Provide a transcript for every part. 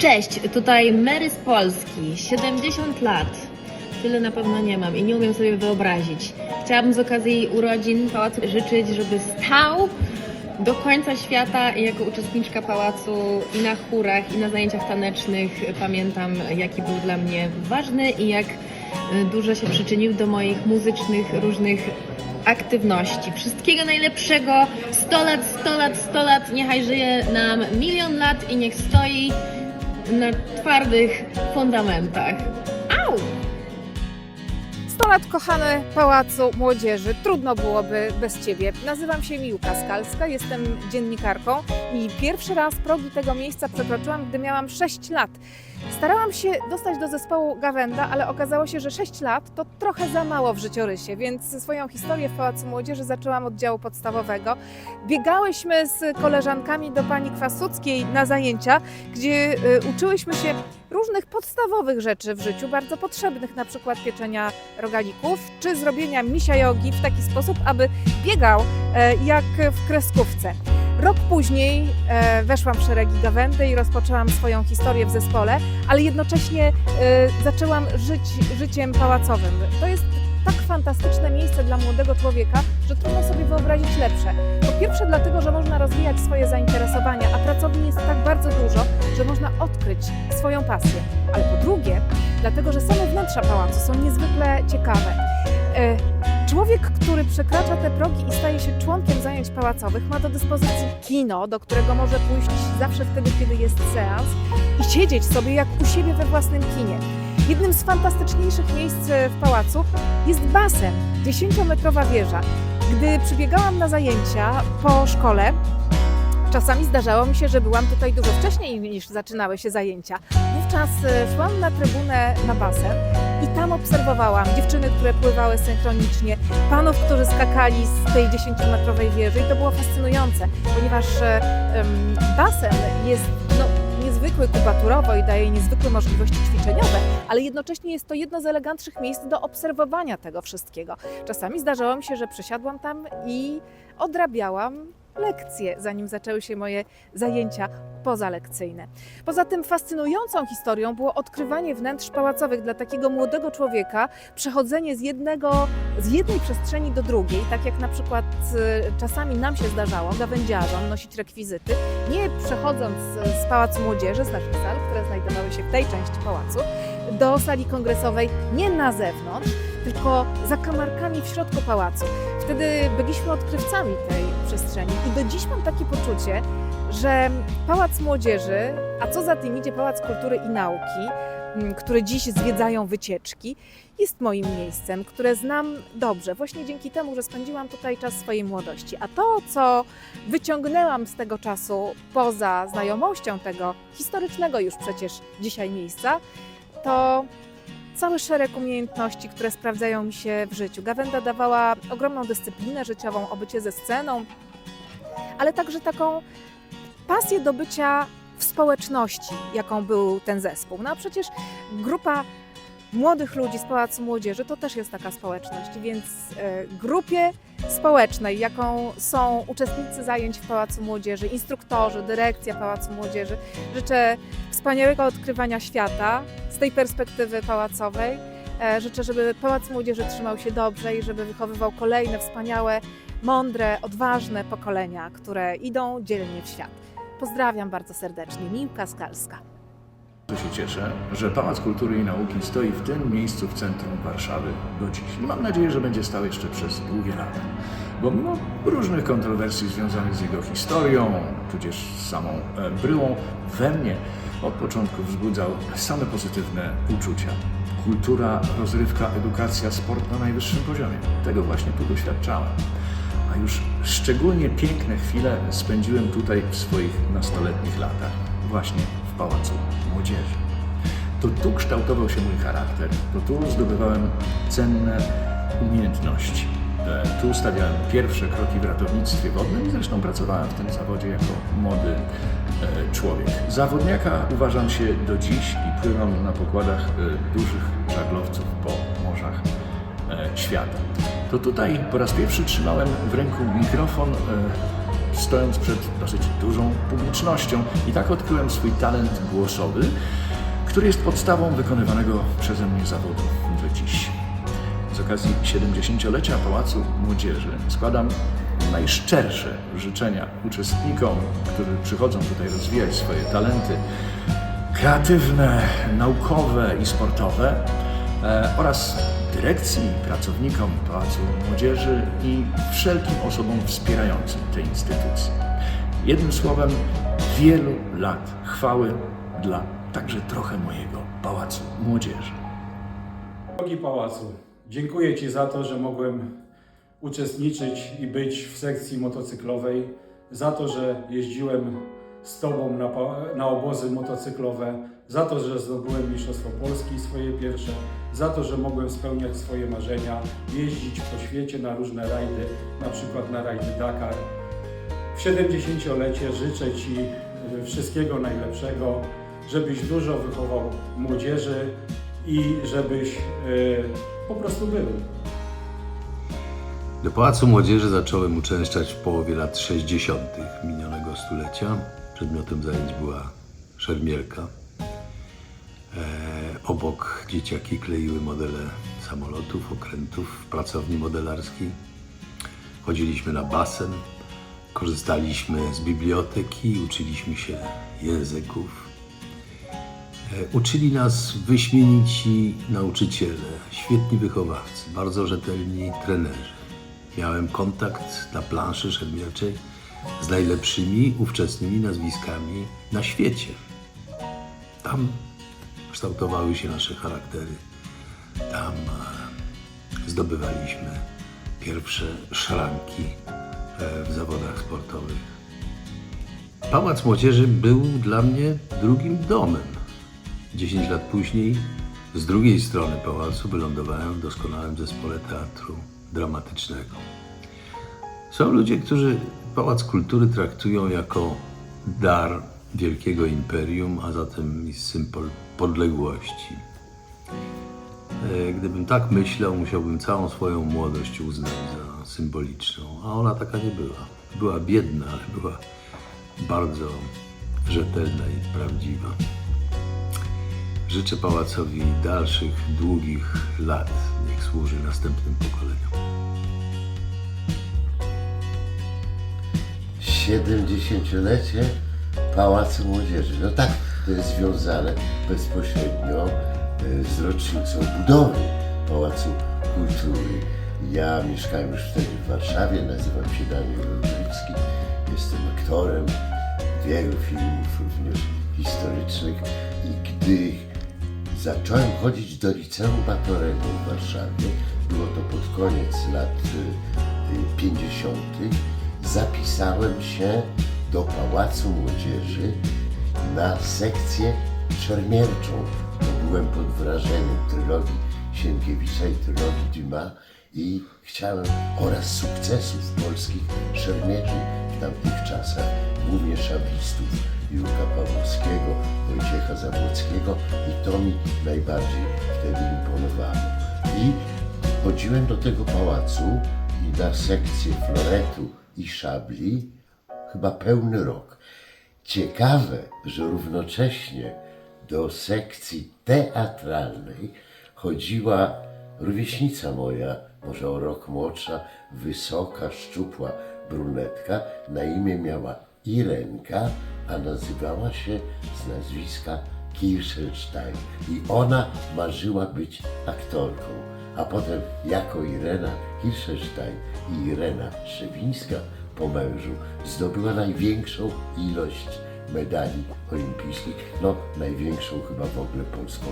Cześć, tutaj Mary z Polski, 70 lat. Tyle na pewno nie mam i nie umiem sobie wyobrazić. Chciałabym z okazji urodzin pałacu życzyć, żeby stał do końca świata jako uczestniczka pałacu i na chórach, i na zajęciach tanecznych. Pamiętam, jaki był dla mnie ważny i jak dużo się przyczynił do moich muzycznych różnych aktywności. Wszystkiego najlepszego. 100 lat, 100 lat, 100 lat. Niechaj żyje nam milion lat i niech stoi na twardych fundamentach. Au! 100 lat kochany Pałacu Młodzieży. Trudno byłoby bez Ciebie. Nazywam się Miłka Skalska, jestem dziennikarką i pierwszy raz progi tego miejsca przekroczyłam, gdy miałam 6 lat. Starałam się dostać do zespołu Gawenda, ale okazało się, że 6 lat to trochę za mało w życiorysie, więc swoją historię w Pałacu Młodzieży zaczęłam od działu podstawowego. Biegałyśmy z koleżankami do pani Kwasuckiej na zajęcia, gdzie y, uczyłyśmy się różnych podstawowych rzeczy w życiu, bardzo potrzebnych, na przykład pieczenia rogalików, czy zrobienia misia jogi w taki sposób, aby biegał e, jak w kreskówce. Rok później e, weszłam w szeregi Gawędy i rozpoczęłam swoją historię w zespole, ale jednocześnie e, zaczęłam żyć życiem pałacowym. To jest tak fantastyczne miejsce dla młodego człowieka, że trudno sobie wyobrazić lepsze. Po pierwsze dlatego, że można rozwijać swoje zainteresowania, a pracowni jest tak bardzo dużo, że można odkryć swoją pasję. Ale po drugie, dlatego, że same wnętrza pałacu są niezwykle ciekawe. E, Człowiek, który przekracza te progi i staje się członkiem zajęć pałacowych, ma do dyspozycji kino, do którego może pójść zawsze wtedy, kiedy jest seans i siedzieć sobie jak u siebie we własnym kinie. Jednym z fantastyczniejszych miejsc w pałacu jest basen, 10-metrowa wieża. Gdy przybiegałam na zajęcia po szkole, czasami zdarzało mi się, że byłam tutaj dużo wcześniej niż zaczynały się zajęcia. Wówczas e, szłam na trybunę na basen i tam obserwowałam dziewczyny, które pływały synchronicznie, panów, którzy skakali z tej 10-metrowej wieży i to było fascynujące, ponieważ em, basen jest no, niezwykły kubaturowo i daje niezwykłe możliwości ćwiczeniowe, ale jednocześnie jest to jedno z elegantnych miejsc do obserwowania tego wszystkiego. Czasami zdarzało mi się, że przesiadłam tam i odrabiałam lekcje, zanim zaczęły się moje zajęcia pozalekcyjne. Poza tym fascynującą historią było odkrywanie wnętrz pałacowych dla takiego młodego człowieka, przechodzenie z jednego, z jednej przestrzeni do drugiej, tak jak na przykład e, czasami nam się zdarzało, gawędziarzom, nosić rekwizyty, nie przechodząc z Pałacu Młodzieży, z naszych sal, które znajdowały się w tej części pałacu, do sali kongresowej nie na zewnątrz, tylko za kamarkami w środku pałacu. Wtedy byliśmy odkrywcami tej przestrzeni i do dziś mam takie poczucie, że Pałac Młodzieży, a co za tym idzie Pałac Kultury i Nauki, m, które dziś zwiedzają wycieczki, jest moim miejscem, które znam dobrze, właśnie dzięki temu, że spędziłam tutaj czas swojej młodości. A to, co wyciągnęłam z tego czasu poza znajomością tego historycznego już przecież dzisiaj miejsca, to cały szereg umiejętności, które sprawdzają mi się w życiu. Gawenda dawała ogromną dyscyplinę życiową, obycie ze sceną, ale także taką pasję do bycia w społeczności, jaką był ten zespół. No a przecież grupa młodych ludzi z Pałacu Młodzieży to też jest taka społeczność, więc e, grupie społecznej, jaką są uczestnicy zajęć w Pałacu Młodzieży, instruktorzy, dyrekcja Pałacu Młodzieży, życzę wspaniałego odkrywania świata z tej perspektywy pałacowej. E, Życzę, żeby Pałac Młodzieży trzymał się dobrze i żeby wychowywał kolejne wspaniałe, mądre, odważne pokolenia, które idą dzielnie w świat. Pozdrawiam bardzo serdecznie. Miłka Skalska. Bardzo się cieszę, że Pałac Kultury i Nauki stoi w tym miejscu w centrum Warszawy do dziś. I mam nadzieję, że będzie stał jeszcze przez długie lata. Bo mimo różnych kontrowersji związanych z jego historią, tudzież z samą e, bryłą, we mnie od początku wzbudzał same pozytywne uczucia. Kultura, rozrywka, edukacja, sport na najwyższym poziomie. Tego właśnie tu doświadczałem. A już szczególnie piękne chwile spędziłem tutaj w swoich nastoletnich latach, właśnie w Pałacu Młodzieży. To tu kształtował się mój charakter, to tu zdobywałem cenne umiejętności. E, Tu stawiałem pierwsze kroki w ratownictwie wodnym i zresztą pracowałem w tym zawodzie jako młody e, człowiek. Zawodniaka uważam się do dziś i pływam na pokładach e, dużych żaglowców po morzach świata. To tutaj po raz pierwszy trzymałem w ręku mikrofon, e, stojąc przed dosyć dużą publicznością. I tak odkryłem swój talent głosowy, który jest podstawą wykonywanego przeze mnie zawodu do dziś. Z okazji 70-lecia Pałacu Młodzieży składam najszczersze życzenia uczestnikom, którzy przychodzą tutaj rozwijać swoje talenty kreatywne, naukowe i sportowe e, oraz dyrekcji, pracownikom Pałacu Młodzieży i wszelkim osobom wspierającym te instytucje. Jednym słowem, wielu lat chwały dla także trochę mojego Pałacu Młodzieży. Drogi Pałacu, dziękuję Ci za to, że mogłem uczestniczyć i być w sekcji motocyklowej, za to, że jeździłem z Tobą na, na obozy motocyklowe, za to, że zdobyłem Mistrzostwo Polski swoje pierwsze, za to, że mogłem spełniać swoje marzenia, jeździć po świecie na różne rajdy, na przykład na rajdy Dakar. W 70-lecie życzę Ci y, wszystkiego najlepszego, żebyś dużo wychował młodzieży i żebyś y, po prostu był. Do Pałacu Młodzieży zacząłem uczęszczać w połowie lat 60. minionego stulecia. Przedmiotem zajęć była szermierka. Obok dzieciaki kleiły modele samolotów, okrętów w pracowni modelarskiej. Chodziliśmy na basen, korzystaliśmy z biblioteki, uczyliśmy się języków. E, Uczyli nas wyśmienici nauczyciele, świetni wychowawcy, bardzo rzetelni trenerzy. Miałem kontakt na planszy szermierczej z najlepszymi ówczesnymi nazwiskami na świecie. Tam kształtowały się nasze charaktery. Tam e, zdobywaliśmy pierwsze szranki e, w zawodach sportowych. Pałac Młodzieży był dla mnie drugim domem. 10 lat później z drugiej strony pałacu wylądowałem w doskonałym zespole teatru dramatycznego. Są ludzie, którzy Pałac Kultury traktują jako dar wielkiego imperium, a zatem i symbol podległości. E, Gdybym tak myślał, musiałbym całą swoją młodość uznać za symboliczną, a ona taka nie była. Była biedna, ale była bardzo rzetelna i prawdziwa. Życzę pałacowi dalszych, długich lat. Niech służy następnym pokoleniom. 70-lecie Pałacu Młodzieży. No tak, to jest związane bezpośrednio e, z rocznicą budowy Pałacu Kultury. Ja mieszkałem już wtedy w Warszawie, nazywam się Daniel Rodricki, jestem aktorem wielu filmów, również historycznych i gdy zacząłem chodzić do liceum Batorego w Warszawie, było to pod koniec lat y, y, 50., zapisałem się do Pałacu Młodzieży na sekcję szermierczą. Byłem pod wrażeniem trylogii Sienkiewicza i trylogii Dumas i chciałem oraz sukcesów polskich szermierzy w tamtych czasach, głównie szablistów Jurka Pawłowskiego, Wojciecha Zabłockiego i to mi najbardziej wtedy imponowało. I chodziłem do tego pałacu i na sekcję floretu i szabli chyba pełny rok. Ciekawe, że równocześnie do sekcji teatralnej chodziła rówieśnica moja, może o rok młodsza, wysoka, szczupła brunetka. Na imię miała Irenka, a nazywała się z nazwiska Kirschenstein. I ona marzyła być aktorką. A potem jako Irena Kirschenstein i Irena Szewińska po mężu zdobyła największą ilość medali olimpijskich, no największą chyba w ogóle polską,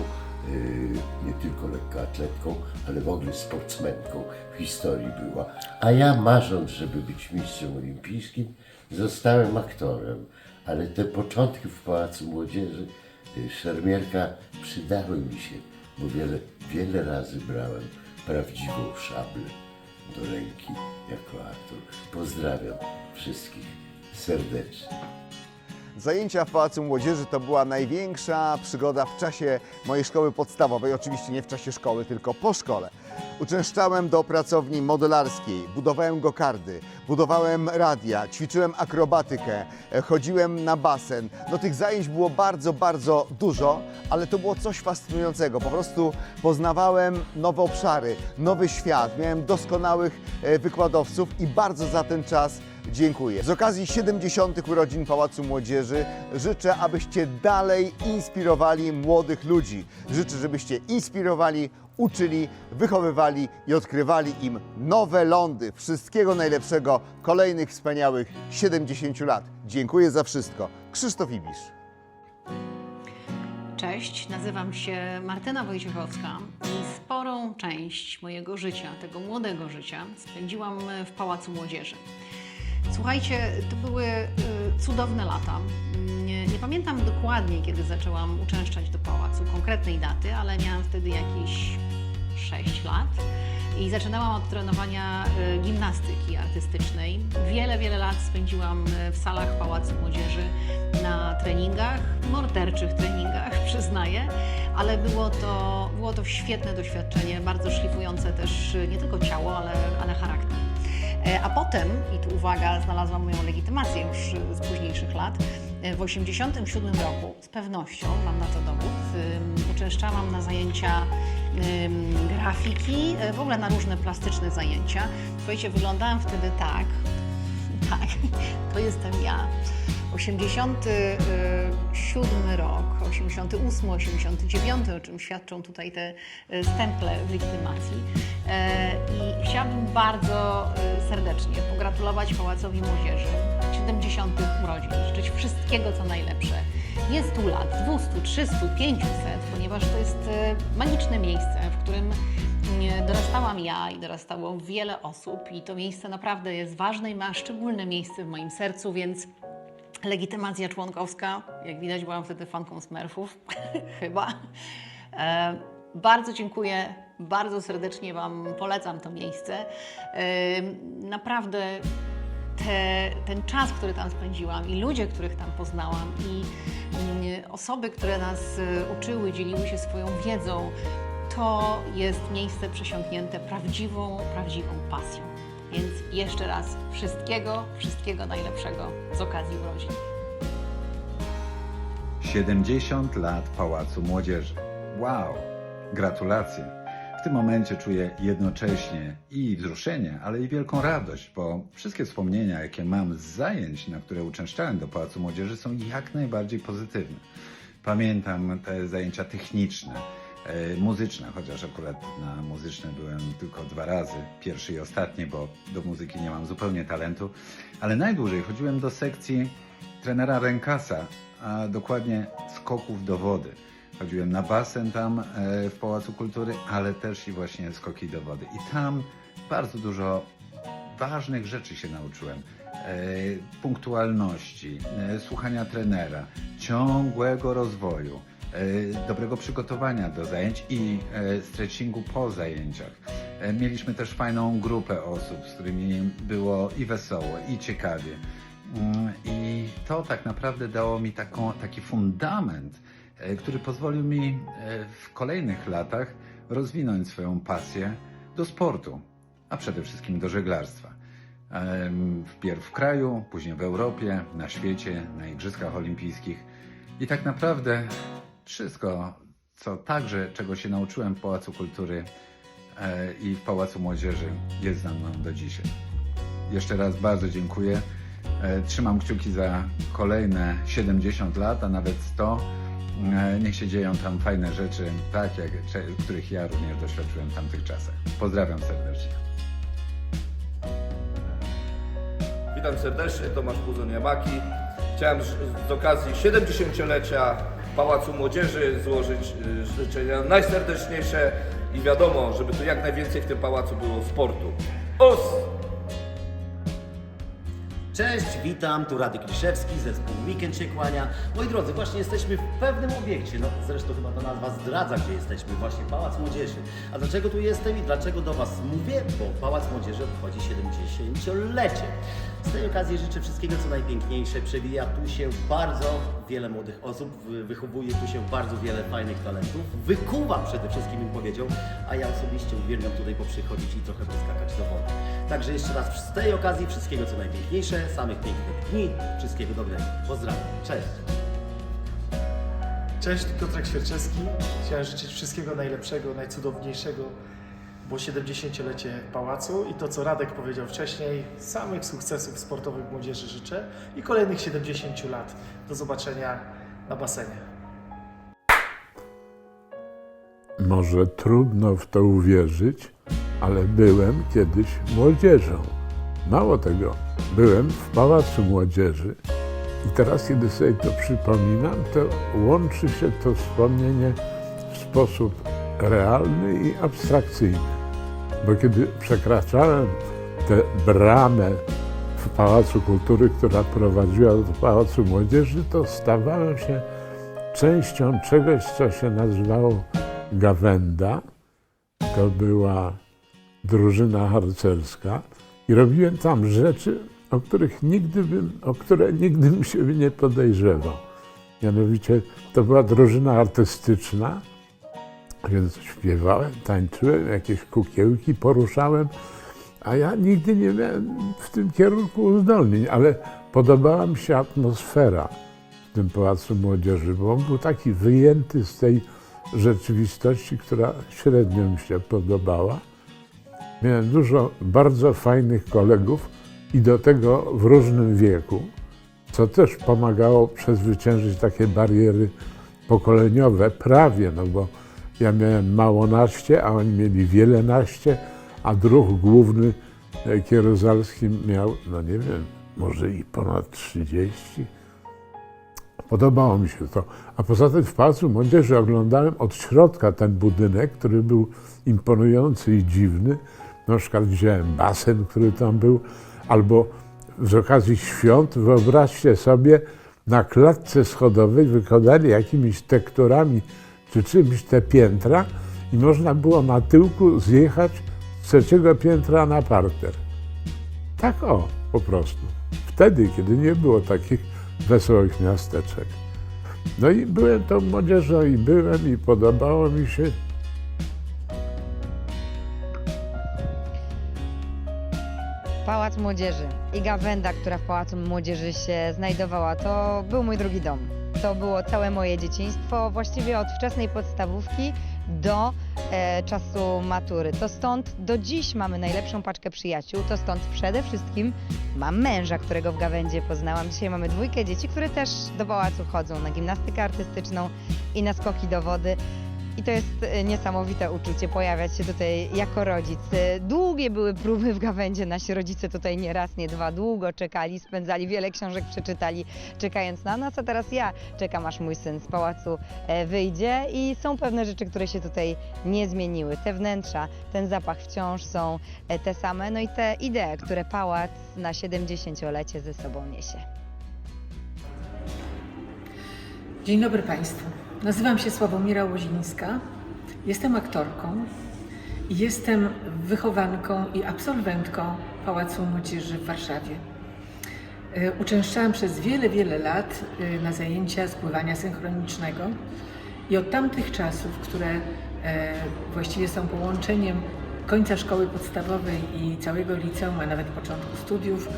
yy, nie tylko lekkoatletką, ale w ogóle sportsmenką w historii była. A ja marząc, żeby być mistrzem olimpijskim, zostałem aktorem, ale te początki w Pałacu Młodzieży, yy, szermierka przydały mi się, bo wiele, wiele razy brałem prawdziwą szablę do ręki jako aktor. Pozdrawiam wszystkich serdecznie. Zajęcia w Pałacu Młodzieży to była największa przygoda w czasie mojej szkoły podstawowej. Oczywiście nie w czasie szkoły, tylko po szkole. Uczęszczałem do pracowni modelarskiej, budowałem gokardy, budowałem radia, ćwiczyłem akrobatykę, e, chodziłem na basen. No tych zajęć było bardzo, bardzo dużo, ale to było coś fascynującego. Po prostu poznawałem nowe obszary, nowy świat. Miałem doskonałych e, wykładowców i bardzo za ten czas dziękuję. Z okazji 70. urodzin Pałacu Młodzieży życzę, abyście dalej inspirowali młodych ludzi. Życzę, żebyście inspirowali, uczyli, wychowywali i odkrywali im nowe lądy. Wszystkiego najlepszego, kolejnych wspaniałych 70 lat. Dziękuję za wszystko. Krzysztof Ibisz. Cześć, nazywam się Martyna Wojciechowska i sporą część mojego życia, tego młodego życia, spędziłam w Pałacu Młodzieży. Słuchajcie, to były y, cudowne lata. Nie, pamiętam dokładnie, kiedy zaczęłam uczęszczać do pałacu, konkretnej daty, ale miałam wtedy jakieś 6 lat i zaczynałam od trenowania y, gimnastyki artystycznej. Wiele, wiele lat spędziłam y, w salach Pałacu Młodzieży na treningach, morderczych treningach, przyznaję, ale było to, było to świetne doświadczenie, bardzo szlifujące też y, nie tylko ciało, ale, ale charakter. E, A potem, i tu uwaga, znalazłam moją legitymację już z późniejszych lat, e, w 1987 roku, z pewnością, mam na to dowód, uczęszczałam na zajęcia grafiki, e, w ogóle na różne plastyczne zajęcia. Słuchajcie, wyglądałam wtedy tak, tak, to jestem ja. 87 rok, 88, 89, o czym świadczą tutaj te e, stemple w legitymacji. E, I chciałabym bardzo e, serdecznie pogratulować Pałacowi Młodzieży 70 urodzin, życzyć wszystkiego co najlepsze. Nie 100 lat, 200, 300, 500, ponieważ to jest magiczne miejsce, w którym dorastałam ja i dorastało wiele osób i to miejsce naprawdę jest ważne i ma szczególne miejsce w moim sercu, więc legitymacja członkowska, jak widać byłam wtedy fanką Smurfów, chyba. E, bardzo dziękuję, bardzo serdecznie Wam polecam to miejsce. E, naprawdę te, ten czas, który tam spędziłam i ludzie, których tam poznałam i mm, osoby, które nas e, uczyły, dzieliły się swoją wiedzą, to jest miejsce przesiąknięte prawdziwą, prawdziwą pasją. Więc jeszcze raz wszystkiego, wszystkiego najlepszego z okazji urodzin. 70 lat Pałacu Młodzieży. Wow! Gratulacje! W tym momencie czuję jednocześnie i wzruszenie, ale i wielką radość, bo wszystkie wspomnienia, jakie mam z zajęć, na które uczęszczałem do Pałacu Młodzieży, są jak najbardziej pozytywne. Pamiętam te zajęcia techniczne, muzyczne, chociaż akurat na muzyczne byłem tylko dwa razy, pierwszy i ostatni, bo do muzyki nie mam zupełnie talentu, ale najdłużej chodziłem do sekcji trenera Rękasa, a dokładnie skoków do wody. Chodziłem na basen tam e, w Pałacu Kultury, ale też i właśnie skoki do wody. I tam bardzo dużo ważnych rzeczy się nauczyłem. E, punktualności, e, słuchania trenera, ciągłego rozwoju, e, dobrego przygotowania do zajęć i e, stretchingu po zajęciach. E, mieliśmy też fajną grupę osób, z którymi było i wesoło, i ciekawie. Mm, I to tak naprawdę dało mi taką, taki fundament, e, który pozwolił mi e, w kolejnych latach rozwinąć swoją pasję do sportu, a przede wszystkim do żeglarstwa. Wpierw w kraju, później w Europie, na świecie, na Igrzyskach Olimpijskich. I tak naprawdę wszystko, co także, czego się nauczyłem w Pałacu Kultury e, i w Pałacu Młodzieży, jest za mną do dzisiaj. Jeszcze raz bardzo dziękuję. E, Trzymam kciuki za kolejne 70 lat, a nawet 100. E, Niech się dzieją tam fajne rzeczy, tak jak których ja również doświadczyłem w tamtych czasach. Pozdrawiam serdecznie. Witam serdecznie, Tomasz Puzon Jamaki. Chciałem z okazji 70-lecia Pałacu Młodzieży złożyć y, życzenia najserdeczniejsze i wiadomo, żeby tu jak najwięcej w tym pałacu było sportu. Os! Cześć, witam, tu Radek Liszewski, zespół Weekend się kłania. Moi drodzy, właśnie jesteśmy w pewnym obiekcie, no zresztą chyba ta nazwa zdradza, gdzie jesteśmy, właśnie Pałac Młodzieży. A dlaczego tu jestem i dlaczego do Was mówię? Bo Pałac Młodzieży obchodzi 70-lecie. Z tej okazji życzę wszystkiego co najpiękniejsze. Przewija tu się bardzo wiele młodych osób, wy- wychowuje tu się bardzo wiele fajnych talentów, wykuwa przede wszystkim bym powiedział, a ja osobiście uwielbiam tutaj poprzychodzić i trochę poskakać do wody. Także jeszcze raz z tej okazji wszystkiego co najpiękniejsze, samych pięknych dni, wszystkiego dobrego. Pozdrawiam, cześć! Cześć, Piotrek Świerczewski. Chciałem życzyć wszystkiego najlepszego, najcudowniejszego, bo 70-lecie Pałacu i to, co Radek powiedział wcześniej, samych sukcesów sportowych młodzieży życzę i kolejnych 70 lat. Do zobaczenia na basenie. Może trudno w to uwierzyć, ale byłem kiedyś młodzieżą. Mało tego, byłem w Pałacu Młodzieży i teraz, kiedy sobie to przypominam, to łączy się to wspomnienie w sposób realny i abstrakcyjny. Bo kiedy przekraczałem tę bramę w Pałacu Kultury, która prowadziła do Pałacu Młodzieży, to stawałem się częścią czegoś, co się nazywało Gawenda. To była drużyna harcerska i robiłem tam rzeczy, o których nigdy bym, o które nigdy bym się nie podejrzewał. Mianowicie to była drużyna artystyczna, więc śpiewałem, tańczyłem, jakieś kukiełki poruszałem, a ja nigdy nie miałem w tym kierunku uzdolnień, ale podobała mi się atmosfera w tym Pałacu Młodzieży, bo on był taki wyjęty z tej rzeczywistości, która średnio mi się podobała. Miałem dużo bardzo fajnych kolegów i do tego w różnym wieku, co też pomagało przezwyciężyć takie bariery pokoleniowe, prawie, no bo ja miałem mało naście, a oni mieli wiele naście, a druh główny kierozalski miał, no nie wiem, może i ponad 30. Podobało mi się to. A poza tym w Pałacu Młodzieży oglądałem od środka ten budynek, który był imponujący i dziwny. Na przykład widziałem basen, który tam był, albo z okazji świąt, wyobraźcie sobie, na klatce schodowej wykonali jakimiś tekturami czy czymś te piętra i można było na tyłku zjechać z trzeciego piętra na parter. Tak o, po prostu. Wtedy, kiedy nie było takich wesołych miasteczek. No i byłem tą młodzieżą i byłem i podobało mi się. Pałac Młodzieży i gawenda, która w Pałacu Młodzieży się znajdowała, to był mój drugi dom. To było całe moje dzieciństwo, właściwie od wczesnej podstawówki do e, czasu matury. To stąd do dziś mamy najlepszą paczkę przyjaciół, to stąd przede wszystkim mam męża, którego w gawędzie poznałam. Dzisiaj mamy dwójkę dzieci, które też do pałacu chodzą na gimnastykę artystyczną i na skoki do wody. I to jest e, niesamowite uczucie pojawiać się tutaj jako rodzic. E, Długie były próby w gawędzie, nasi rodzice tutaj nie raz, nie dwa, długo czekali, spędzali wiele książek, przeczytali, czekając na nas, a teraz ja czekam, aż mój syn z pałacu e, wyjdzie i są pewne rzeczy, które się tutaj nie zmieniły. Te wnętrza, ten zapach wciąż są te same, no i te idee, które pałac na 70-lecie ze sobą niesie. Dzień dobry Państwu. Nazywam się Sławomira Łozińska. Jestem aktorką jestem wychowanką i absolwentką Pałacu Młodzieży w Warszawie. E, Uczęszczałam przez wiele, wiele lat e, na zajęcia z pływania synchronicznego i od tamtych czasów, które e, właściwie są połączeniem końca szkoły podstawowej i całego liceum, a nawet początku studiów,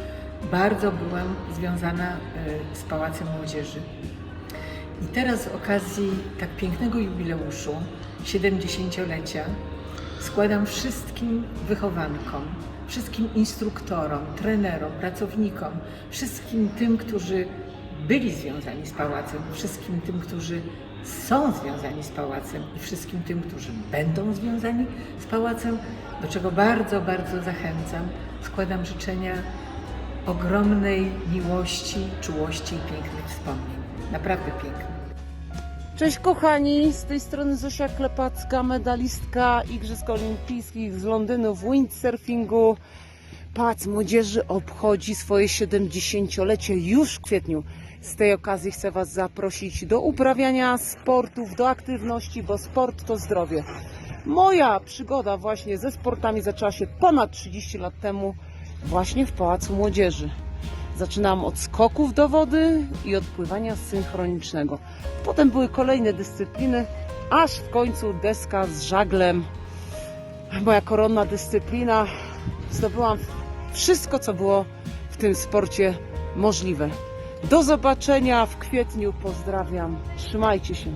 bardzo byłam związana z Pałacem Młodzieży. I teraz z okazji tak pięknego jubileuszu, 70-lecia, składam wszystkim wychowankom, wszystkim instruktorom, trenerom, pracownikom, wszystkim tym, którzy byli związani z pałacem, wszystkim tym, którzy są związani z pałacem i wszystkim tym, którzy będą związani z pałacem, do czego bardzo, bardzo zachęcam. Składam życzenia ogromnej miłości, czułości i pięknych wspomnień. Naprawdę pięknych. Cześć kochani, z tej strony Zosia Klepacka, medalistka Igrzysk Olimpijskich z Londynu w windsurfingu. Pałac Młodzieży obchodzi swoje 70-lecie już w kwietniu. Z tej okazji chcę Was zaprosić do uprawiania sportów, do aktywności, bo sport to zdrowie. Moja przygoda właśnie ze sportami zaczęła się ponad 30 lat temu właśnie w Pałacu Młodzieży. Zaczynałam od skoków do wody i od pływania synchronicznego. Potem były kolejne dyscypliny, aż w końcu deska z żaglem. Moja koronna dyscyplina. Zdobyłam wszystko, co było w tym sporcie możliwe. Do zobaczenia w kwietniu. Pozdrawiam. Trzymajcie się.